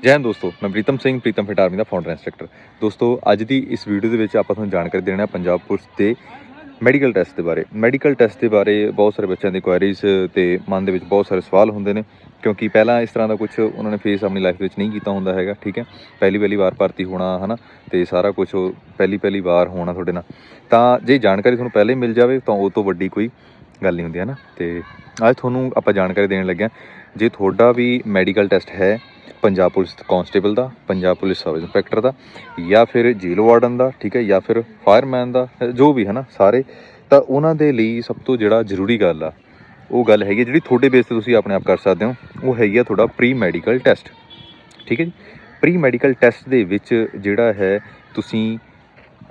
ਜੈ ਹਿੰਦ ਦੋਸਤੋ, ਮੈਂ ਪ੍ਰੀਤਮ ਸਿੰਘ, ਪ੍ਰੀਤਮ ਫਿਟ ਆਰਮੀ ਦਾ ਫਾਊਂਡਰ ਇੰਸਟ੍ਰਕਟਰ ਦੋਸਤੋ, ਅੱਜ ਦੀ ਇਸ ਵੀਡੀਓ ਦੇ ਵਿੱਚ ਆਪਾਂ ਤੁਹਾਨੂੰ ਜਾਣਕਾਰੀ ਦੇਣਾ ਹੈ ਪੰਜਾਬ ਪੁਲਿਸ ਦੇ ਮੈਡੀਕਲ ਟੈਸਟ ਦੇ ਬਾਰੇ। ਮੈਡੀਕਲ ਟੈਸਟ ਦੇ ਬਾਰੇ ਬਹੁਤ ਸਾਰੇ ਬੱਚਿਆਂ ਦੀ ਕੁਐਰੀਜ਼ ਤੇ ਮਨ ਦੇ ਵਿੱਚ ਬਹੁਤ ਸਾਰੇ ਸਵਾਲ ਹੁੰਦੇ ਨੇ, ਕਿਉਂਕਿ ਪਹਿਲਾਂ ਇਸ ਤਰ੍ਹਾਂ ਦਾ ਕੁਝ ਉਹਨਾਂ ਨੇ ਫੇਸ ਆਪਣੀ ਲਾਈਫ ਵਿੱਚ ਨਹੀਂ ਕੀਤਾ ਹੁੰਦਾ ਹੈਗਾ, ਠੀਕ ਹੈ? ਪਹਿਲੀ ਪਹਿਲੀ ਵਾਰ ਭਰਤੀ ਹੋਣਾ, ਹਨਾ? ਤੇ ਸਾਰਾ ਕੁਝ ਪਹਿਲੀ ਪਹਿਲੀ ਵਾਰ ਹੋਣਾ ਤੁਹਾਡੇ ਨਾਲ। ਤਾਂ ਜੇ ਜਾਣਕਾਰੀ ਤੁਹਾਨੂੰ ਪਹਿਲੇ ਮਿਲ ਜਾਵੇ, ਤਾਂ ਉਹ ਤੋਂ ਵੱਡੀ ਕੋਈ ਗੱਲ ਨਹੀਂ ਹੁੰਦੀ ਹੈ ਨਾ ਤੇ ਅੱਜ ਤੁਹਾਨੂੰ ਆਪਾਂ ਜਾਣਕਾਰੀ ਦੇਣ ਲੱਗਿਆ, ਜੇ ਤੁਹਾਡਾ ਵੀ ਮੈਡੀਕਲ ਟੈਸਟ ਹੈ ਪੰਜਾਬ ਪੁਲਿਸ ਕਾਂਸਟੇਬਲ ਦਾ, ਪੰਜਾਬ ਪੁਲਿਸ ਸਬ ਇੰਸਪੈਕਟਰ ਦਾ, ਜਾਂ ਫਿਰ ਜੇਲ੍ਹ ਵਾਰਡਨ ਦਾ, ਠੀਕ ਹੈ, ਜਾਂ ਫਿਰ ਫਾਇਰਮੈਨ ਦਾ ਜੋ ਵੀ ਹੈ ਨਾ ਸਾਰੇ, ਤਾਂ ਉਹਨਾਂ ਦੇ ਲਈ ਸਭ ਤੋਂ ਜਿਹੜਾ ਜ਼ਰੂਰੀ ਗੱਲ ਆ, ਉਹ ਗੱਲ ਹੈਗੀ ਹੈ ਜਿਹੜੀ ਤੁਹਾਡੇ ਬੇਸ ਤੇ ਤੁਸੀਂ ਆਪਣੇ ਆਪ ਕਰ ਸਕਦੇ ਹੋ, ਉਹ ਹੈਗੀ ਆ ਤੁਹਾਡਾ ਪ੍ਰੀ ਮੈਡੀਕਲ ਟੈਸਟ ਠੀਕ ਹੈ ਜੀ? ਪ੍ਰੀ ਮੈਡੀਕਲ ਟੈਸਟ ਦੇ ਵਿੱਚ ਜਿਹੜਾ ਹੈ, ਤੁਸੀਂ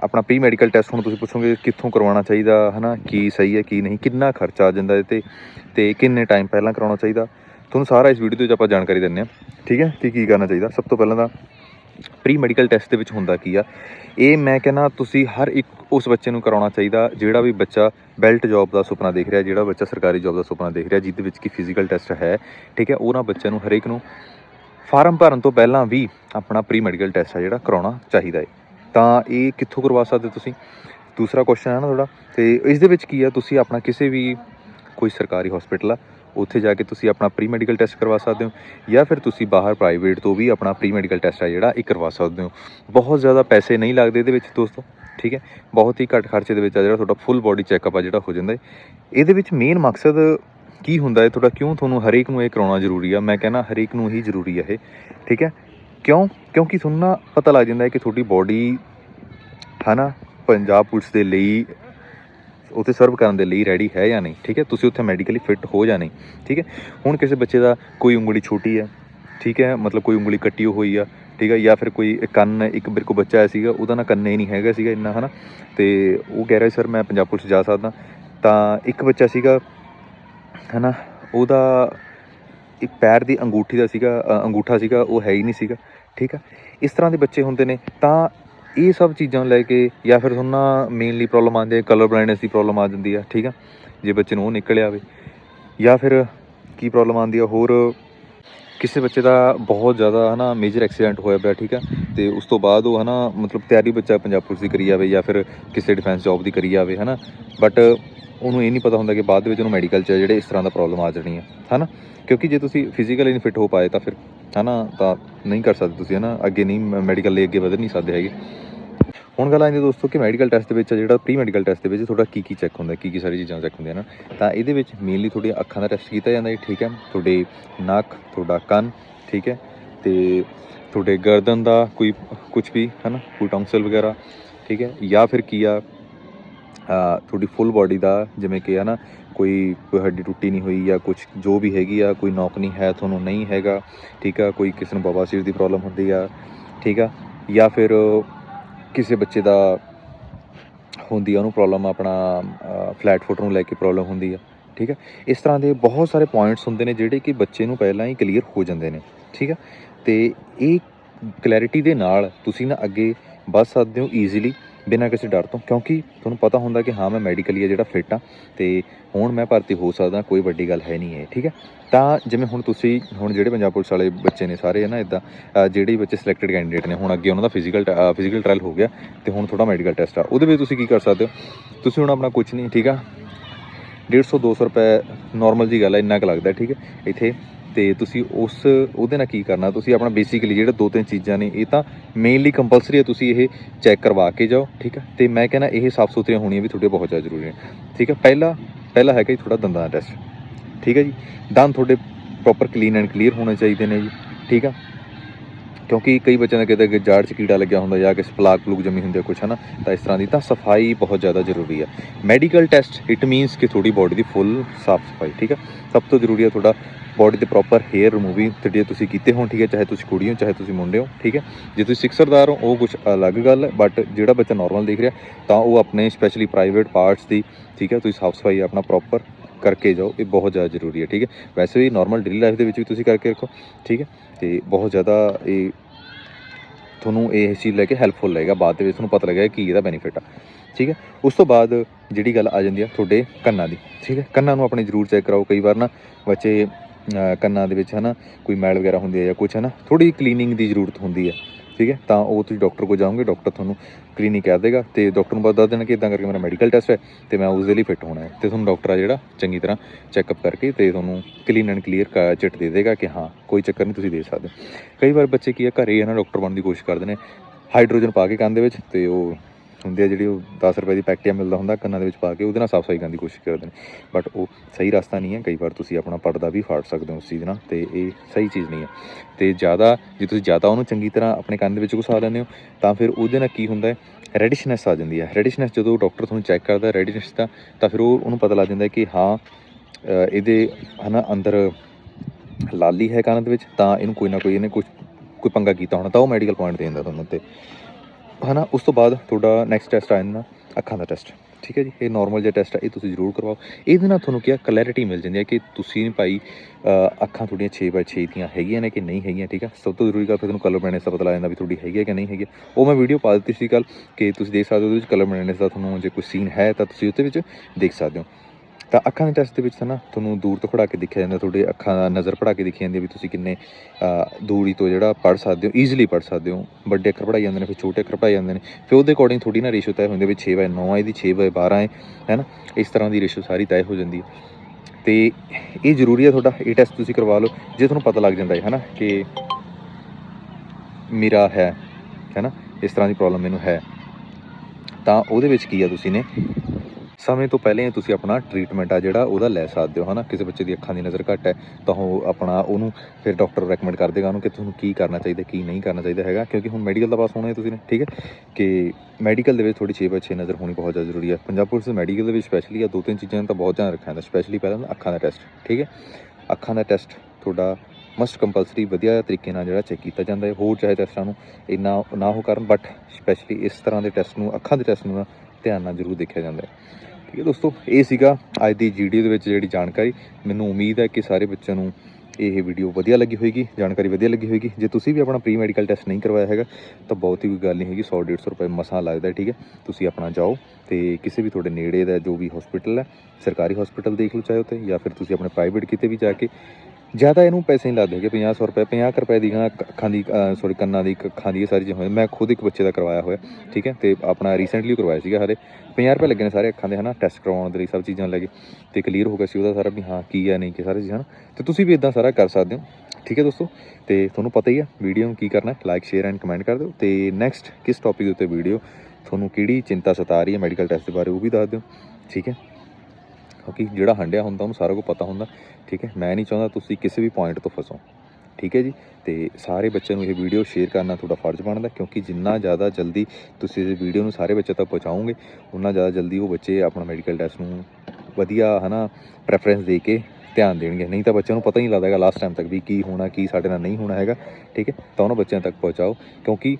ਆਪਣਾ ਪ੍ਰੀ ਮੈਡੀਕਲ ਟੈਸਟ ਹੁਣ ਤੁਸੀਂ ਪੁੱਛੋਗੇ ਕਿੱਥੋਂ ਕਰਵਾਉਣਾ ਚਾਹੀਦਾ, ਹਨਾ, ਕੀ ਸਹੀ ਹੈ, ਕੀ ਨਹੀਂ, ਕਿੰਨਾ ਖਰਚਾ ਆ ਜਾਂਦਾ ਇਹ ਤੇ ਤੇ ਕਿੰਨੇ ਟਾਈਮ ਪਹਿਲਾਂ ਕਰਾਉਣਾ ਚਾਹੀਦਾ ਤੁਹਾਨੂੰ ਸਾਰਾ ਇਸ ਵੀਡੀਓ ਦੇ ਵਿੱਚ ਆਪਾਂ ਜਾਣਕਾਰੀ ਦਿੰਨੇ ਆ ਠੀਕ ਹੈ? ਤੇ ਕੀ ਕਰਨਾ ਚਾਹੀਦਾ? ਸਭ ਤੋਂ ਪਹਿਲਾਂ ਤਾਂ ਪ੍ਰੀ ਮੈਡੀਕਲ ਟੈਸਟ ਦੇ ਵਿੱਚ ਹੁੰਦਾ ਕੀ ਆ? ਇਹ ਮੈਂ ਕਹਿੰਦਾ ਤੁਸੀਂ ਹਰ ਇੱਕ ਉਸ ਬੱਚੇ ਨੂੰ ਕਰਾਉਣਾ ਚਾਹੀਦਾ ਜਿਹੜਾ ਵੀ ਬੱਚਾ ਬੈਲਟ ਜੌਬ ਦਾ ਸੁਪਨਾ ਦੇਖ ਰਿਹਾ, ਜਿਹੜਾ ਬੱਚਾ ਸਰਕਾਰੀ ਜੌਬ ਦਾ ਸੁਪਨਾ ਦੇਖ ਰਿਹਾ, ਜਿਹਦੇ ਵਿੱਚ ਕੀ ਫਿਜ਼ੀਕਲ ਟੈਸਟ ਹੈ। ਠੀਕ ਹੈ? ਉਹਨਾਂ ਬੱਚਿਆਂ ਨੂੰ ਹਰੇਕ ਨੂੰ ਫਾਰਮ ਭਰਨ ਤੋਂ ਪਹਿਲਾਂ ਵੀ ਆਪਣਾ ਪ੍ਰੀ ਮੈਡੀਕਲ ਟੈਸਟ ਆ ਜਿਹੜਾ ਕਰਾਉਣਾ ਚਾਹੀਦਾ ਹੈ। ਤਾਂ ਇਹ ਕਿੱਥੋਂ ਕਰਵਾ ਸਕਦੇ ਤੁਸੀਂ? ਦੂਸਰਾ ਕੁਐਸਚਨ ਹੈ ਨਾ ਤੁਹਾਡਾ। ਤੇ ਇਸ ਦੇ ਵਿੱਚ ਕੀ ਆ? ਤੁਸੀਂ ਆਪਣਾ ਕਿਸੇ ਵੀ ਕੋਈ ਸਰਕਾਰੀ ਹਸਪੀਟਲ ਆ ਉੱਥੇ ਜਾ ਕੇ ਤੁਸੀਂ ਆਪਣਾ ਪ੍ਰੀ ਮੈਡੀਕਲ ਟੈਸਟ ਕਰਵਾ ਸਕਦੇ ਹੋ ਜਾਂ ਫਿਰ ਤੁਸੀਂ ਬਾਹਰ ਪ੍ਰਾਈਵੇਟ ਤੋਂ ਵੀ ਆਪਣਾ ਪ੍ਰੀ ਮੈਡੀਕਲ ਟੈਸਟ ਆ ਜਿਹੜਾ, ਇਹ ਕਰਵਾ ਸਕਦੇ ਹੋ। ਬਹੁਤ ਜ਼ਿਆਦਾ ਪੈਸੇ ਨਹੀਂ ਲੱਗਦੇ ਇਹਦੇ ਵਿੱਚ ਦੋਸਤੋ, ਠੀਕ ਹੈ? ਬਹੁਤ ਹੀ ਘੱਟ ਖਰਚੇ ਦੇ ਵਿੱਚ ਆ ਜਿਹੜਾ ਤੁਹਾਡਾ ਫੁੱਲ ਬੋਡੀ ਚੈੱਕਅਪ ਆ ਜਿਹੜਾ ਹੋ ਜਾਂਦਾ ਹੈ। ਇਹਦੇ ਵਿੱਚ ਮੇਨ ਮਕਸਦ ਕੀ ਹੁੰਦਾ ਹੈ? ਤੁਹਾਡਾ ਕਿਉਂ ਤੁਹਾਨੂੰ ਹਰੇਕ ਨੂੰ ਇਹ ਕਰਾਉਣਾ ਜ਼ਰੂਰੀ ਆ? ਮੈਂ ਕਹਿੰਦਾ ਹਰੇਕ ਨੂੰ ਹੀ ਜ਼ਰੂਰੀ ਆ ਇਹ, ਠੀਕ ਹੈ? ਕਿਉਂ? ਕਿਉਂਕਿ ਤੁਹਾਨੂੰ ਨਾ ਪਤਾ ਲੱਗ ਜਾਂਦਾ ਹੈ ਕਿ ਤੁਹਾਡੀ ਬੋਡੀ ਹਨਾ, ਪੰਜਾਬ ਪੁਲਿਸ ਦੇ ਲਈ ਉੱਥੇ ਸਰਵ ਕਰਨ ਦੇ ਲਈ ਰੈਡੀ ਹੈ ਜਾਂ ਨਹੀਂ, ਠੀਕ ਹੈ? ਤੁਸੀਂ ਉੱਥੇ ਮੈਡੀਕਲੀ ਫਿੱਟ ਹੋ ਜਾਂ ਨਹੀਂ, ਠੀਕ ਹੈ? ਹੁਣ ਕਿਸੇ ਬੱਚੇ ਦਾ ਕੋਈ ਉਂਗਲੀ ਛੋਟੀ ਹੈ, ਠੀਕ ਹੈ? ਮਤਲਬ ਕੋਈ ਉਂਗਲੀ ਕੱਟੀ ਹੋਈ ਆ, ਠੀਕ ਹੈ? ਜਾਂ ਫਿਰ ਕੋਈ ਕੰਨ, ਇੱਕ ਮੇਰੇ ਕੋਲ ਬੱਚਾ ਆਇਆ ਸੀਗਾ, ਉਹਦਾ ਨਾ ਕੰਨ ਹੀ ਨਹੀਂ ਹੈਗਾ ਸੀਗਾ ਇੰਨਾ, ਹਨਾ? ਤੇ ਉਹ ਕਹਿ ਰਿਹਾ, ਸਰ, ਮੈਂ ਪੰਜਾਬ ਪੁਲਿਸ ਜਾ ਸਕਦਾ। ਤਾਂ ਇੱਕ ਬੱਚਾ ਸੀਗਾ, ਹਨਾ? ਉਹਦਾ ਇੱਕ ਪੈਰ ਦੀ ਅੰਗੂਠੀ ਦਾ ਸੀਗਾ ਅੰਗੂਠਾ ਸੀਗਾ, ਉਹ ਹੈ ਹੀ ਨਹੀਂ ਸੀਗਾ, ਠੀਕ ਆ ਇਸ ਤਰ੍ਹਾਂ ਦੇ ਬੱਚੇ ਹੁੰਦੇ ਨੇ, ਤਾਂ ਇਹ ਸਭ ਚੀਜ਼ਾਂ ਨੂੰ ਲੈ ਕੇ ਜਾਂ ਫਿਰ ਤੁਹਾਨੂੰ ਨਾ ਮੇਨਲੀ ਪ੍ਰੋਬਲਮ ਆਉਂਦੀ ਹੈ ਕਲਰ ਬਲਾਈਂਡਨੈਸ ਦੀ ਪ੍ਰੋਬਲਮ ਆ ਜਾਂਦੀ ਆ ਠੀਕ ਆ? ਜੇ ਬੱਚੇ ਨੂੰ ਉਹ ਨਿਕਲ ਆਵੇ। ਜਾਂ ਫਿਰ ਕੀ ਪ੍ਰੋਬਲਮ ਆਉਂਦੀ ਆ, ਹੋਰ ਕਿਸੇ ਬੱਚੇ ਦਾ ਬਹੁਤ ਜ਼ਿਆਦਾ ਹਨਾ ਮੇਜਰ ਐਕਸੀਡੈਂਟ ਹੋਇਆ ਪਿਆ, ਠੀਕ ਆ? ਤੇ ਉਸ ਤੋਂ ਬਾਅਦ ਉਹ ਹਨਾ ਮਤਲਬ ਤਿਆਰੀ ਬੱਚਾ ਪੰਜਾਬ ਪੁਲਿਸ ਦੀ ਕਰੀ ਜਾਵੇ ਜਾਂ ਫਿਰ ਕਿਸੇ ਡਿਫੈਂਸ ਜੌਬ ਦੀ ਕਰੀ ਜਾਵੇ, ਹਨਾ? ਬਟ ਉਹਨੂੰ ਇਹ ਨਹੀਂ ਪਤਾ ਹੁੰਦਾ ਕਿ ਬਾਅਦ ਦੇ ਵਿੱਚ ਉਹਨੂੰ ਮੈਡੀਕਲ 'ਚ ਜਿਹੜੇ ਇਸ ਤਰ੍ਹਾਂ ਦਾ ਪ੍ਰੋਬਲਮ ਆ ਜਾਣੀ ਹੈ ਹਨਾ? ਕਿਉਂਕਿ ਜੇ ਤੁਸੀਂ ਫਿਜ਼ੀਕਲੀ ਨਹੀਂ ਫਿੱਟ ਹੋ ਪਾਏ ਤਾਂ ਫਿਰ ਹਨਾ, ਤਾਂ ਨਹੀਂ ਕਰ ਸਕਦੇ ਤੁਸੀਂ ਹਨਾ, ਅੱਗੇ ਨਹੀਂ ਮੈਡੀਕਲ ਲਈ ਅੱਗੇ ਵਧ ਨਹੀਂ ਸਕਦੇ ਹੈਗੇ। ਹੁਣ ਗੱਲ ਆਉਂਦੀ ਦੋਸਤੋ ਕਿ ਮੈਡੀਕਲ ਟੈਸਟ ਦੇ ਵਿੱਚ, ਜਿਹੜਾ ਪ੍ਰੀ ਮੈਡੀਕਲ ਟੈਸਟ ਦੇ ਵਿੱਚ ਤੁਹਾਡਾ ਕੀ ਕੀ ਚੈੱਕ ਹੁੰਦਾ, ਕੀ ਕੀ ਸਾਰੀ ਚੀਜ਼ਾਂ ਚੈੱਕ ਹੁੰਦੀਆਂ ਨਾ। ਤਾਂ ਇਹਦੇ ਵਿੱਚ ਮੇਨਲੀ ਤੁਹਾਡੀਆਂ ਅੱਖਾਂ ਦਾ ਟੈਸਟ ਕੀਤਾ ਜਾਂਦਾ ਹੈ ਠੀਕ ਹੈ? ਤੁਹਾਡੇ ਨੱਕ, ਤੁਹਾਡਾ ਕੰਨ, ਠੀਕ ਹੈ? ਤੇ ਤੁਹਾਡੇ ਗਰਦਨ ਦਾ ਕੋਈ ਕੁਝ ਵੀ, ਹਨਾ? ਕੋਈ ਟੌਂਸਲ ਵਗੈਰਾ, ਠੀਕ ਹੈ? ਜਾਂ ਫਿਰ ਕੀ ਆ? ਤੁਹਾਡੀ ਫੁੱਲ ਬਾਡੀ ਦਾ ਜਿਵੇਂ ਕਿ ਹੈ ਨਾ, ਕੋਈ ਕੋਈ ਹੱਡੀ ਟੁੱਟੀ ਨਹੀਂ ਹੋਈ ਜਾਂ ਕੁਝ ਜੋ ਵੀ ਹੈਗੀ ਆ, ਕੋਈ ਨੌਕ ਨਹੀਂ ਹੈ, ਤੁਹਾਨੂੰ ਨਹੀਂ ਹੈਗਾ, ਠੀਕ ਆ? ਕੋਈ ਕਿਸੇ ਨੂੰ ਬਵਾਸੀਰ ਦੀ ਪ੍ਰੋਬਲਮ ਹੁੰਦੀ ਆ, ਠੀਕ ਆ? ਜਾਂ ਫਿਰ ਕਿਸੇ ਬੱਚੇ ਦਾ ਹੁੰਦੀ ਆ, ਉਹਨੂੰ ਪ੍ਰੋਬਲਮ ਆਪਣਾ ਫਲੈਟ ਫੁੱਟ ਨੂੰ ਲੈ ਕੇ ਪ੍ਰੋਬਲਮ ਹੁੰਦੀ ਆ, ਠੀਕ ਹੈ ਇਸ ਤਰ੍ਹਾਂ ਦੇ ਬਹੁਤ ਸਾਰੇ ਪੁਆਇੰਟਸ ਹੁੰਦੇ ਨੇ ਜਿਹੜੇ ਕਿ ਬੱਚੇ ਨੂੰ ਪਹਿਲਾਂ ਹੀ ਕਲੀਅਰ ਹੋ ਜਾਂਦੇ ਨੇ, ਠੀਕ ਹੈ ਤੇ ਇਹ ਕਲੈਰਿਟੀ ਦੇ ਨਾਲ ਤੁਸੀਂ ਨਾ ਅੱਗੇ ਵੱਧ ਸਕਦੇ ਹੋ ਈਜ਼ੀਲੀ ਬਿਨਾਂ ਕਿਸੇ ਡਰ ਤੋਂ, ਕਿਉਂਕਿ ਤੁਹਾਨੂੰ ਪਤਾ ਹੁੰਦਾ ਕਿ ਹਾਂ, ਮੈਂ ਮੈਡੀਕਲੀ ਆ ਜਿਹੜਾ ਫਿੱਟ ਆ, ਤੇ ਹੁਣ ਮੈਂ ਭਰਤੀ ਹੋ ਸਕਦਾ, ਕੋਈ ਵੱਡੀ ਗੱਲ ਹੈ ਨਹੀਂ ਹੈ ਠੀਕ ਹੈ? ਤਾਂ ਜਿਵੇਂ ਹੁਣ ਤੁਸੀਂ, ਹੁਣ ਜਿਹੜੇ ਪੰਜਾਬ ਪੁਲਿਸ ਵਾਲੇ ਬੱਚੇ ਨੇ ਸਾਰੇ ਹੈ ਨਾ ਇਦਾਂ ਜਿਹੜੇ ਬੱਚੇ ਸਿਲੈਕਟਡ ਕੈਂਡੀਡੇਟ ਨੇ, ਹੁਣ ਅੱਗੇ ਉਹਨਾਂ ਦਾ ਫਿਜ਼ੀਕਲ ਫਿਜ਼ੀਕਲ ਟ੍ਰਾਇਲ ਹੋ ਗਿਆ, ਤੇ ਹੁਣ ਤੁਹਾਡਾ ਮੈਡੀਕਲ ਟੈਸਟ ਆ, ਉਹਦੇ ਵਿੱਚ ਤੁਸੀਂ ਕੀ ਕਰ ਸਕਦੇ ਹੋ? ਤੁਸੀਂ ਹੁਣ ਆਪਣਾ ਕੁਝ ਨਹੀਂ, ਠੀਕ ਆ? 150 200 ਰੁਪਏ ਨਾਰਮਲ ਜੀ ਗੱਲ ਹੈ ਇੰਨਾ ਕੁ ਲੱਗਦਾ, ਠੀਕ ਹੈ? ਇੱਥੇ ਤੇ ਤੁਸੀਂ ਉਸ, ਉਹਦੇ ਨਾਲ ਕੀ ਕਰਨਾ? ਤੁਸੀਂ ਆਪਣਾ ਬੇਸਿਕਲੀ ਜਿਹੜਾ ਦੋ ਤਿੰਨ ਚੀਜ਼ਾਂ ਨੇ, ਇਹ ਤਾਂ ਮੇਨਲੀ ਕੰਪਲਸਰੀ ਹੈ ਤੁਸੀਂ ਇਹ ਚੈੱਕ ਕਰਵਾ ਕੇ ਜਾਓ, ਠੀਕ ਹੈ ਤੇ ਮੈਂ ਕਹਿੰਦਾ ਇਹ ਸਾਫ਼ ਸੁਥਰੀਆਂ ਹੋਣੀਆਂ ਵੀ ਤੁਹਾਡੇ ਬਹੁਤ ਜ਼ਿਆਦਾ ਜ਼ਰੂਰੀ ਨੇ, ਠੀਕ ਹੈ ਪਹਿਲਾ ਪਹਿਲਾ ਹੈਗਾ ਜੀ ਤੁਹਾਡਾ ਦੰਦਾਂ ਦਾ ਟੈਸਟ ਠੀਕ ਹੈ ਜੀ? ਦੰਦ ਤੁਹਾਡੇ ਪ੍ਰੋਪਰ ਕਲੀਨ ਐਂਡ ਕਲੀਅਰ ਹੋਣੇ ਚਾਹੀਦੇ ਨੇ ਜੀ, ਠੀਕ ਆ? ਕਿਉਂਕਿ ਕਈ ਬੱਚਿਆਂ ਦਾ ਕਿਤੇ ਕਿ ਜਾੜ 'ਚ ਕੀੜਾ ਲੱਗਿਆ ਹੁੰਦਾ ਜਾਂ ਕਿਸੇ ਪਲਾਕ ਪਲੂਕ ਜਮੀ ਹੁੰਦੀ ਹੈ ਕੁਛ, ਹਨਾ? ਤਾਂ ਇਸ ਤਰ੍ਹਾਂ ਦੀ ਤਾਂ ਸਫ਼ਾਈ ਬਹੁਤ ਜ਼ਿਆਦਾ ਜ਼ਰੂਰੀ ਹੈ ਮੈਡੀਕਲ ਟੈਸਟ ਇਟ ਮੀਨਸ ਕਿ ਤੁਹਾਡੀ ਬਾਡੀ ਦੀ ਫੁੱਲ ਸਾਫ਼ ਸਫ਼ਾਈ, ਠੀਕ ਹੈ ਸਭ ਤੋਂ ਜ਼ਰੂਰੀ ਹੈ ਤੁਹਾਡਾ ਬਾਡੀ ਦੇ ਪ੍ਰੋਪਰ ਹੇਅਰ ਰਿਮੂਵਿੰਗ ਜਿਹੜੇ ਤੁਸੀਂ ਕੀਤੇ ਹੋਣ, ਠੀਕ ਹੈ ਚਾਹੇ ਤੁਸੀਂ ਕੁੜੀ ਹੋ, ਚਾਹੇ ਤੁਸੀਂ ਮੁੰਡੇ ਹੋ, ਠੀਕ ਹੈ ਜੇ ਤੁਸੀਂ ਸਿਕਸਰਦਾਰ ਹੋ, ਉਹ ਕੁਝ ਅਲੱਗ ਗੱਲ ਹੈ ਬਟ ਜਿਹੜਾ ਬੱਚਾ ਨਾਰਮਲ ਦੇਖ ਰਿਹਾ, ਤਾਂ ਉਹ ਆਪਣੇ ਸਪੈਸ਼ਲੀ ਪ੍ਰਾਈਵੇਟ ਪਾਰਟਸ ਦੀ, ਠੀਕ ਹੈ ਤੁਸੀਂ ਸਾਫ਼ ਸਫ਼ਾਈ ਆਪਣਾ ਪ੍ਰੋਪਰ ਕਰਕੇ ਜਾਓ, ਇਹ ਬਹੁਤ ਜ਼ਿਆਦਾ ਜ਼ਰੂਰੀ ਹੈ ਠੀਕ ਹੈ ਵੈਸੇ ਵੀ ਨਾਰਮਲ ਡੇਲੀ ਲਾਈਫ ਦੇ ਵਿੱਚ ਵੀ ਤੁਸੀਂ ਕਰਕੇ ਰੱਖੋ, ਠੀਕ ਹੈ ਤੇ ਬਹੁਤ ਜ਼ਿਆਦਾ ਇਹ ਤੁਹਾਨੂੰ ਇਹ ਚੀਜ਼ ਲੈ ਕੇ ਹੈਲਪਫੁਲ ਰਹੇਗਾ, ਬਾਅਦ ਦੇ ਵਿੱਚ ਤੁਹਾਨੂੰ ਪਤਾ ਲੱਗੇਗਾ ਕੀ ਇਹਦਾ ਬੈਨੀਫਿਟ ਆ। ਠੀਕ ਹੈ? ਉਸ ਤੋਂ ਬਾਅਦ ਜਿਹੜੀ ਗੱਲ ਆ ਜਾਂਦੀ ਆ ਤੁਹਾਡੇ ਕੰਨਾਂ ਦੀ, ਠੀਕ ਹੈ? ਕੰਨਾਂ ਨੂੰ ਆਪਣੇ ਜ਼ਰੂਰ ਚੈੱਕ ਕਰਾਓ, ਕਈ ਵਾਰ ਨਾ ਬੱਚੇ ਕੰਨਾਂ ਦੇ ਵਿੱਚ ਹਨਾ ਕੋਈ ਮੈਲ ਵਗੈਰਾ ਹੁੰਦੀ ਹੈ ਜਾਂ ਕੁਝ ਹਨਾ? ਥੋੜੀ ਕਲੀਨਿੰਗ ਦੀ ਜ਼ਰੂਰਤ ਹੁੰਦੀ ਹੈ ਠੀਕ ਹੈ? ਤਾਂ ਉਹ ਤੁਸੀਂ ਡਾਕਟਰ ਕੋਲ ਜਾਓਗੇ, ਡਾਕਟਰ ਤੁਹਾਨੂੰ ਕਲੀਨਿਕ ਕਹਿ ਦੇਗਾ ਤੇ ਡਾਕਟਰ ਨੂੰ ਬਸ ਦੱਸ ਦੇਣਾ ਕਿ ਇਦਾਂ ਕਰਕੇ ਮੇਰਾ ਮੈਡੀਕਲ ਟੈਸਟ ਹੈ ਤੇ ਮੈਂ ਉਸ ਦੇ ਲਈ ਫਿੱਟ ਹੋਣਾ ਹੈ। ਤੇ ਤੁਹਾਨੂੰ ਡਾਕਟਰ ਆ ਜਿਹੜਾ ਚੰਗੀ ਤਰ੍ਹਾਂ ਚੈੱਕਅਪ ਕਰਕੇ ਤੇ ਤੁਹਾਨੂੰ ਕਲੀਨ ਐਂਡ ਕਲੀਅਰ ਚਿੱਟ ਦੇ ਦੇਗਾ ਕਿ ਹਾਂ, ਕੋਈ ਚੱਕਰ ਨਹੀਂ ਤੁਸੀਂ ਦੇ ਸਕਦੇ। ਕਈ ਵਾਰ ਬੱਚੇ ਕੀ ਆ ਘਰੇ ਹੈ ਨਾ ਡਾਕਟਰ ਬਣਨ ਦੀ ਕੋਸ਼ਿਸ਼ ਕਰਦੇ ਨੇ, ਹਾਈਡਰੋਜਨ ਪਾ ਕੇ ਕੰਨ ਦੇ ਵਿੱਚ ਤੇ ਉਹ ਹੁੰਦੇ ਆ ਜਿਹੜੀ ਉਹ 10 ਰੁਪਏ ਦੀ ਪੈਕਟੀਆ ਮਿਲਦਾ ਹੁੰਦਾ ਕੰਨਾਂ ਦੇ ਵਿੱਚ ਪਾ ਕੇ ਉਹਦੇ ਨਾਲ ਸਾਫ਼ ਸਫ਼ਾਈ ਕਰਨ ਦੀ ਕੋਸ਼ਿਸ਼ ਕਰਦੇ ਨੇ। ਬਟ ਉਹ ਸਹੀ ਰਸਤਾ ਨਹੀਂ ਹੈ। ਕਈ ਵਾਰ ਤੁਸੀਂ ਆਪਣਾ ਪਰਦਾ ਵੀ ਫਾੜ ਸਕਦੇ ਹੋ ਉਸ ਚੀਜ਼ ਨਾਲ ਤੇ ਇਹ ਸਹੀ ਚੀਜ਼ ਨਹੀਂ ਹੈ। ਤੇ ਜ਼ਿਆਦਾ ਜੇ ਤੁਸੀਂ ਜ਼ਿਆਦਾ ਉਹਨੂੰ ਚੰਗੀ ਤਰ੍ਹਾਂ ਆਪਣੇ ਕੰਨ ਦੇ ਵਿੱਚ ਘੁਸਾ ਲੈਂਦੇ ਹੋ ਤਾਂ ਫਿਰ ਉਹਦੇ ਨਾਲ ਕੀ ਹੁੰਦਾ ਹੈ? ਰੈਡਿਸ਼ਨੈਸ ਆ ਜਾਂਦੀ ਹੈ। ਰੈਡਿਸ਼ਨੈਸ ਜਦੋਂ ਡਾਕਟਰ ਤੁਹਾਨੂੰ ਚੈੱਕ ਕਰਦਾ ਰੈਡਿਸ਼ਨੈਸ ਦਾ ਤਾਂ ਫਿਰ ਉਹ ਉਹਨੂੰ ਪਤਾ ਲੱਗ ਜਾਂਦਾ ਕਿ ਹਾਂ ਅ, ਇਹਦੇ ਹਨਾ ਅੰਦਰ ਲਾਲੀ ਹੈ ਕੰਨ ਦੇ ਵਿੱਚ ਤਾਂ ਇਹਨੂੰ ਕੋਈ ਨਾ ਕੋਈ ਇਹਨੇ ਕੁਝ ਕੋਈ ਪੰਗਾ ਕੀਤਾ ਹੋਣਾ ਤਾਂ ਉਹ ਮੈਡੀਕਲ ਪੁਆਇੰਟ ਦੇ ਦਿੰਦਾ ਤੁਹਾਨੂੰ ਤੇ। ਹਨਾ, ਉਸ ਤੋਂ ਬਾਅਦ ਤੁਹਾਡਾ ਨੈਕਸਟ ਟੈਸਟ ਆ ਜਾਂਦਾ, ਅੱਖਾਂ ਦਾ ਟੈਸਟ ਠੀਕ ਹੈ ਜੀ? ਇਹ ਨਾਰਮਲ ਜਿਹਾ ਟੈਸਟ ਹੈ ਇਹ ਤੁਸੀਂ ਜ਼ਰੂਰ ਕਰਵਾਓ। ਇਹਦੇ ਨਾਲ ਤੁਹਾਨੂੰ ਕੀ ਆ ਕਲੈਰਿਟੀ ਮਿਲ ਜਾਂਦੀ ਹੈ ਕਿ ਤੁਸੀਂ ਭਾਈ ਅੱਖਾਂ ਤੁਹਾਡੀਆਂ 6 ਬਾਈ 6 ਦੀਆਂ ਹੈਗੀਆਂ ਨੇ ਕਿ ਨਹੀਂ ਹੈਗੀਆਂ, ਠੀਕ ਹੈ ਸਭ ਤੋਂ ਜ਼ਰੂਰੀ ਗੱਲ ਫਿਰ ਤੁਹਾਨੂੰ ਕਲਰ ਬਲੈਂਡਨੈਸ ਦਾ ਪਤਾ ਲੱਗ ਜਾਂਦਾ ਵੀ ਤੁਹਾਡੀ ਹੈਗੀ ਹੈ ਕਿ ਨਹੀਂ ਹੈਗੀ ਉਹ ਮੈਂ ਵੀਡੀਓ ਪਾ ਦਿੱਤੀ ਸੀ ਕੱਲ ਕਿ ਤੁਸੀਂ ਦੇਖ ਸਕਦੇ ਹੋ ਉਹਦੇ ਵਿੱਚ ਕਲਰ ਬਲੈਂਡਨੈਸ ਦਾ ਤੁਹਾਨੂੰ ਜੇ ਕੋਈ ਸੀਨ ਹੈ ਤਾਂ ਤੁਸੀਂ ਉਹਦੇ ਵਿੱਚ ਦੇਖ ਸਕਦੇ ਹੋ। ਤਾਂ ਅੱਖਾਂ ਦੇ ਟੈਸਟ ਦੇ ਵਿੱਚ ਤਾਂ ਨਾ ਤੁਹਾਨੂੰ ਦੂਰ ਤੋਂ ਖੜਾ ਕੇ ਦੇਖਿਆ ਜਾਂਦਾ, ਤੁਹਾਡੇ ਅੱਖਾਂ ਦਾ ਨਜ਼ਰ ਪੜਾ ਕੇ ਦੇਖੀ ਜਾਂਦੀ ਹੈ ਵੀ ਤੁਸੀਂ ਕਿੰਨੇ ਦੂਰੀ ਤੋਂ ਜਿਹੜਾ ਪੜ ਸਕਦੇ ਹੋ ਈਜ਼ੀਲੀ ਪੜ ਸਕਦੇ ਹੋ। ਵੱਡੇ ਅੱਖਰ ਪੜਾਈ ਜਾਂਦੇ ਨੇ, ਫਿਰ ਛੋਟੇ ਅੱਖਰ ਪੜਾਈ ਜਾਂਦੇ ਨੇ, ਫਿਰ ਉਹਦੇ ਅਕੋਰਡਿੰਗ ਥੋੜੀ ਨਾ ਰੇਸ਼ੋ ਤੈਅ ਹੁੰਦੀ ਹੈ ਵੀ 6 ਬਾਏ 9 ਹੈ, ਇਹਦੀ 6 ਬਾਏ 12 ਹੈ ਹੈ ਨਾ? ਇਸ ਤਰ੍ਹਾਂ ਦੀ ਰੇਸ਼ੋ ਸਾਰੀ ਤੈਅ ਹੋ ਜਾਂਦੀ ਹੈ। ਤੇ ਇਹ ਜ਼ਰੂਰੀ ਹੈ ਤੁਹਾਡਾ, ਇਹ ਟੈਸਟ ਤੁਸੀਂ ਕਰਵਾ ਲਓ, ਜੇ ਤੁਹਾਨੂੰ ਪਤਾ ਲੱਗ ਜਾਂਦਾ ਹੈ ਹਨਾ ਕਿ ਮੇਰਾ ਹੈ ਹੈ ਨਾ? ਇਸ ਤਰ੍ਹਾਂ ਦੀ ਪ੍ਰੋਬਲਮ ਮੈਨੂੰ ਹੈ। ਤਾਂ ਉਹਦੇ ਵਿੱਚ ਕੀ ਆ ਤੁਸੀਂ ਨੇ? ਸਮੇਂ ਤੋਂ ਪਹਿਲੇ ਤੁਸੀਂ ਆਪਣਾ ਟ੍ਰੀਟਮੈਂਟ ਆ ਜਿਹੜਾ ਉਹਦਾ ਲੈ ਸਕਦੇ ਹੋ, ਹਨਾ? ਕਿਸੇ ਬੱਚੇ ਦੀ ਅੱਖਾਂ ਦੀ ਨਜ਼ਰ ਘੱਟ ਹੈ, ਤਾਂ ਉਹ ਆਪਣਾ ਉਹਨੂੰ ਫਿਰ ਡਾਕਟਰ ਰეკਮੈਂਡ ਕਰ ਦੇਗਾ ਉਹਨੂੰ ਕਿ ਤੁਹਾਨੂੰ ਕੀ ਕਰਨਾ ਚਾਹੀਦਾ, ਕੀ ਨਹੀਂ ਕਰਨਾ ਚਾਹੀਦਾ ਹੈਗਾ। ਕਿਉਂਕਿ ਹੁਣ ਮੈਡੀਕਲ ਦਾ ਪਾਸ ਹੋਣਾ ਹੈ ਤੁਸੀਂ ਨੇ, ਠੀਕ ਹੈ? ਕਿ ਮੈਡੀਕਲ ਦੇ ਵਿੱਚ ਥੋੜੀ 6 ਬੱਚੇ ਨਜ਼ਰ ਹੋਣੀ ਬਹੁਤ ਜ਼ਿਆਦਾ ਜ਼ਰੂਰੀ ਹੈ। ਪੰਜਾਬ ਪੁਲਿਸ ਮੈਡੀਕਲ ਦੇ ਵਿੱਚ ਸਪੈਸ਼ਲੀ ਆ ਦੋ ਤਿੰਨ ਚੀਜ਼ਾਂ ਦਾ ਤਾਂ ਬਹੁਤ ਧਿਆਨ ਰੱਖਿਆ ਜਾਂਦਾ ਸਪੈਸ਼ਲੀ ਪਹਿਲਾਂ ਅੱਖਾਂ ਦਾ ਟੈਸਟ ਠੀਕ ਹੈ? ਅੱਖਾਂ ਦਾ ਟੈਸਟ ਤੁਹਾਡਾ ਮਸਟ ਕੰਪਲਸਰੀ ਵਧੀਆ ਤਰੀਕੇ ਨਾਲ ਜਿਹੜਾ ਚੈੱਕ ਕੀਤਾ ਜਾਂਦਾ ਹੈ, ਹੋਰ ਚਾਹੇ ਟੈਸਟਾਂ ਨੂੰ ਇੰਨਾ ਨਾ ਹੋ ਕਰਨ ਬਟ ਸਪੈਸ਼ਲੀ ਇਸ ਤਰ੍ਹਾਂ ਦੇ ਟੈਸਟ ਨੂੰ, ਅੱਖਾਂ ਦੇ ਟੈਸਟ ਨੂੰ ਧਿਆਨ ਨਾਲ ਜ਼ਰੂਰ ਦੇਖਿਆ ਜਾਂਦਾ ਹੈ। ਠੀਕ ਹੈ ਦੋਸਤੋ, ਇਹ ਸੀਗਾ ਅੱਜ ਦੀ ਵੀਡੀਓ ਦੇ ਵਿੱਚ ਜਿਹੜੀ ਜਾਣਕਾਰੀ। ਮੈਨੂੰ ਉਮੀਦ ਹੈ ਕਿ ਸਾਰੇ ਬੱਚਿਆਂ ਨੂੰ ਇਹ ਵੀਡੀਓ ਵਧੀਆ ਲੱਗੀ ਹੋਏਗੀ, ਜਾਣਕਾਰੀ ਵਧੀਆ ਲੱਗੀ ਹੋਏਗੀ। ਜੇ ਤੁਸੀਂ ਵੀ ਆਪਣਾ ਪ੍ਰੀ ਮੈਡੀਕਲ ਟੈਸਟ ਨਹੀਂ ਕਰਵਾਇਆ ਹੈਗਾ, ਤਾਂ ਬਹੁਤ ਹੀ ਕੋਈ ਗੱਲ ਨਹੀਂ ਹੈਗੀ 100 150 ਰੁਪਏ ਮਸਾਂ ਲੱਗਦਾ, ਠੀਕ ਹੈ। ਤੁਸੀਂ ਆਪਣਾ ਜਾਓ ਤੇ ਕਿਸੇ ਵੀ ਤੁਹਾਡੇ ਨੇੜੇ ਦਾ ਜੋ ਵੀ ਹਸਪੀਟਲ ਹੈ, ਸਰਕਾਰੀ ਹਸਪੀਟਲ ਦੇਖ ਲਓ ਚਾਹੇ ਉੱਥੇ, ਜਾਂ ਫਿਰ ਤੁਸੀਂ ਆਪਣੇ ਪ੍ਰਾਈਵੇਟ ਕਿਤੇ ਵੀ ਜਾ ਕੇ ਜਾਂ ਤਾਂ ਇਹਨੂੰ ਪੈਸੇ ਨਹੀਂ ਲੱਗਦੇ ਹੈਗੇ 50 ਰੁਪਏ 50 ਕੁ ਰੁਪਏ ਦੀ ਅੱਖਾਂ ਦੀ ਸੌਰੀ ਕੰਨਾਂ ਦੀ ਅੱਖਾਂ ਦੀ ਸਾਰੀ ਚੀਜ਼ਾਂ ਹੋਏ ਮੈਂ ਖੁਦ ਇੱਕ ਬੱਚੇ ਦਾ ਕਰਵਾਇਆ ਹੋਇਆ, ਠੀਕ ਹੈ? ਤੇ ਆਪਣਾ ਰੀਸੈਂਟਲੀ ਕਰਵਾਇਆ ਸੀਗਾ ਹਰੇ 50 ਰੁਪਏ ਲੱਗੇ ਨੇ ਸਾਰੇ ਅੱਖਾਂ ਦੇ, ਹਨਾ? ਟੈਸਟ ਕਰਵਾਉਣ ਦੇ ਲਈ ਸਭ ਚੀਜ਼ਾਂ ਲੱਗੇ ਤੇ ਕਲੀਅਰ ਹੋ ਗਿਆ ਸੀ ਉਹਦਾ ਸਾਰਾ ਵੀ ਹਾਂ, ਕੀ ਹੈ, ਨਹੀਂ ਕੀ ਸਾਰੀ ਚੀਜ਼ਾਂ, ਹਨਾ? ਤੇ ਤੁਸੀਂ ਵੀ ਇਦਾਂ ਸਾਰਾ ਕਰ ਸਕਦੇ ਹੋ, ਠੀਕ ਹੈ ਦੋਸਤੋ? ਤੇ ਤੁਹਾਨੂੰ ਪਤਾ ਹੀ ਆ ਵੀਡੀਓ ਨੂੰ ਕੀ ਕਰਨਾ ਹੈ? ਲਾਈਕ ਸ਼ੇਅਰ ਐਂਡ ਕਮੈਂਟ ਕਰ ਦਿਓ। ਤੇ ਨੈਕਸਟ ਕਿਸ ਟੌਪਿਕ ਦੇ ਉੱਤੇ ਵੀਡੀਓ ਤੁਹਾਨੂੰ ਕਿਹੜੀ ਚਿੰਤਾ ਸਤਾ ਰਹੀ ਹੈ ਮੈਡੀਕਲ ਟੈਸਟ ਦੇ ਬਾਰੇ ਉਹ ਵੀ ਦੱਸ ਦਿਓ, ਠੀਕ ਹੈ? ਕਿਉਂਕਿ ਜਿਹੜਾ ਹੰਡਿਆ ਹੁੰਦਾ ਉਹਨੂੰ ਸਾਰਾ ਕੁਝ ਪਤਾ ਹੁੰਦਾ। ਠੀਕ ਹੈ? ਮੈਂ ਨਹੀਂ ਚਾਹੁੰਦਾ ਤੁਸੀਂ ਕਿਸੇ ਵੀ ਪੁਆਇੰਟ ਤੋਂ ਫਸੋ। ਠੀਕ ਹੈ ਜੀ? ਤੇ ਸਾਰੇ ਬੱਚਿਆਂ ਨੂੰ ਇਹ ਵੀਡੀਓ ਸ਼ੇਅਰ ਕਰਨਾ ਤੁਹਾਡਾ ਫਰਜ਼ ਬਣਦਾ, ਕਿਉਂਕਿ ਜਿੰਨਾ ਜ਼ਿਆਦਾ ਜਲਦੀ ਤੁਸੀਂ ਇਸ ਵੀਡੀਓ ਨੂੰ ਸਾਰੇ ਬੱਚਿਆਂ ਤੱਕ ਪਹੁੰਚਾਓਗੇ, ਉਨਾ ਜ਼ਿਆਦਾ ਜਲਦੀ ਉਹ ਬੱਚੇ ਆਪਣਾ ਮੈਡੀਕਲ ਟੈਸਟ ਨੂੰ ਵਧੀਆ, ਹਨਾ ਪ੍ਰੈਫਰੈਂਸ ਦੇ ਕੇ ਧਿਆਨ ਦੇਣਗੇ। ਨਹੀਂ ਤਾਂ ਬੱਚਿਆਂ ਨੂੰ ਪਤਾ ਹੀ ਨਹੀਂ ਲੱਗਦਾ ਹੈਗਾ ਲਾਸਟ ਟਾਈਮ ਤੱਕ ਵੀ ਕੀ ਹੋਣਾ, ਕੀ ਸਾਡੇ ਨਾਲ ਨਹੀਂ ਹੋਣਾ ਹੈਗਾ। ਠੀਕ ਹੈ? ਤਾਂ ਉਹਨਾਂ ਬੱਚਿਆਂ ਤੱਕ ਪਹੁੰਚਾਓ, ਕਿਉਂਕਿ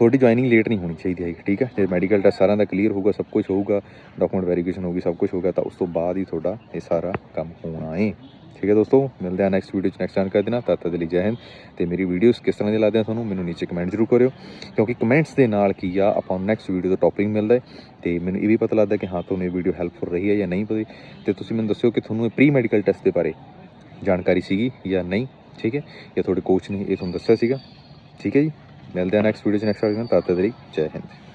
ਤੁਹਾਡੀ ਜੁਆਇਨਿੰਗ ਲੇਟ ਨਹੀਂ ਹੋਣੀ ਚਾਹੀਦੀ ਹੈਗੀ, ਠੀਕ ਹੈ? ਜੇ ਮੈਡੀਕਲ ਟੈਸਟ ਸਾਰਿਆਂ ਦਾ ਕਲੀਅਰ ਹੋਊਗਾ, ਸਭ ਕੁਝ ਹੋਊਗਾ ਡਾਕੂਮੈਂਟ ਵੈਰੀਫਿਕੇਸ਼ਨ ਹੋਊਗੀ, ਸਭ ਕੁਝ ਹੋਊਗਾ, ਤਾਂ ਉਸ ਤੋਂ ਬਾਅਦ ਹੀ ਤੁਹਾਡਾ ਇਹ ਸਾਰਾ ਕੰਮ ਹੋਣਾ ਹੈ ਠੀਕ ਹੈ ਦੋਸਤੋ, ਮਿਲਦੇ ਹਾਂ ਨੈਕਸਟ ਵੀਡੀਓ 'ਚ ਨੈਕਸਟ ਜਾਣਕਾਰੀ ਦੇਣਾ ਤਦ ਤੱਕ ਦੇ ਲਈ ਜੈ ਹਿੰਦ। ਤੇ ਮੇਰੀ ਵੀਡੀਓਜ਼ ਕਿਸ ਤਰ੍ਹਾਂ ਦੀ ਲੱਗਦੀਆਂ ਤੁਹਾਨੂੰ, ਮੈਨੂੰ ਨੀਚੇ ਕਮੈਂਟ ਜ਼ਰੂਰ ਕਰਿਓ। ਕਿਉਂਕਿ ਕਮੈਂਟਸ ਦੇ ਨਾਲ ਕੀ ਆ, ਆਪਾਂ ਨੂੰ ਨੈਕਸਟ ਵੀਡੀਓ ਦਾ ਟੌਪਿਕ ਮਿਲਦਾ ਹੈ ਤੇ ਮੈਨੂੰ ਇਹ ਵੀ ਪਤਾ ਲੱਗਦਾ ਕਿ ਹਾਂ, ਤੁਹਾਨੂੰ ਇਹ ਵੀਡੀਓ ਹੈਲਪਫੁਲ ਰਹੀ ਹੈ ਜਾਂ ਨਹੀਂ ਪਈ ਤੇ ਤੁਸੀਂ ਮੈਨੂੰ ਦੱਸਿਓ ਕਿ ਤੁਹਾਨੂੰ ਇਹ ਪ੍ਰੀ ਮੈਡੀਕਲ ਟੈਸਟ ਦੇ ਬਾਰੇ ਜਾਣਕਾਰੀ ਸੀਗੀ ਜਾਂ ਨਹੀਂ, ਠੀਕ ਹੈ? ਜਾਂ ਤੁਹਾਡੇ ਕੋਚ ਨੇ ਇਹ ਤੁਹਾਨੂੰ ਦੱਸਿਆ ਸੀਗਾ? ਠੀਕ ਹੈ ਜੀ? ਮਿਲਦੇ ਹਾਂ ਨੈਕਸਟ ਵੀਡੀਓ 'ਚ ਨੈਕਸਟ ਵਾਰ ਤਦ ਤੱਕ ਦੇ ਲਈ ਜੈ ਹਿੰਦ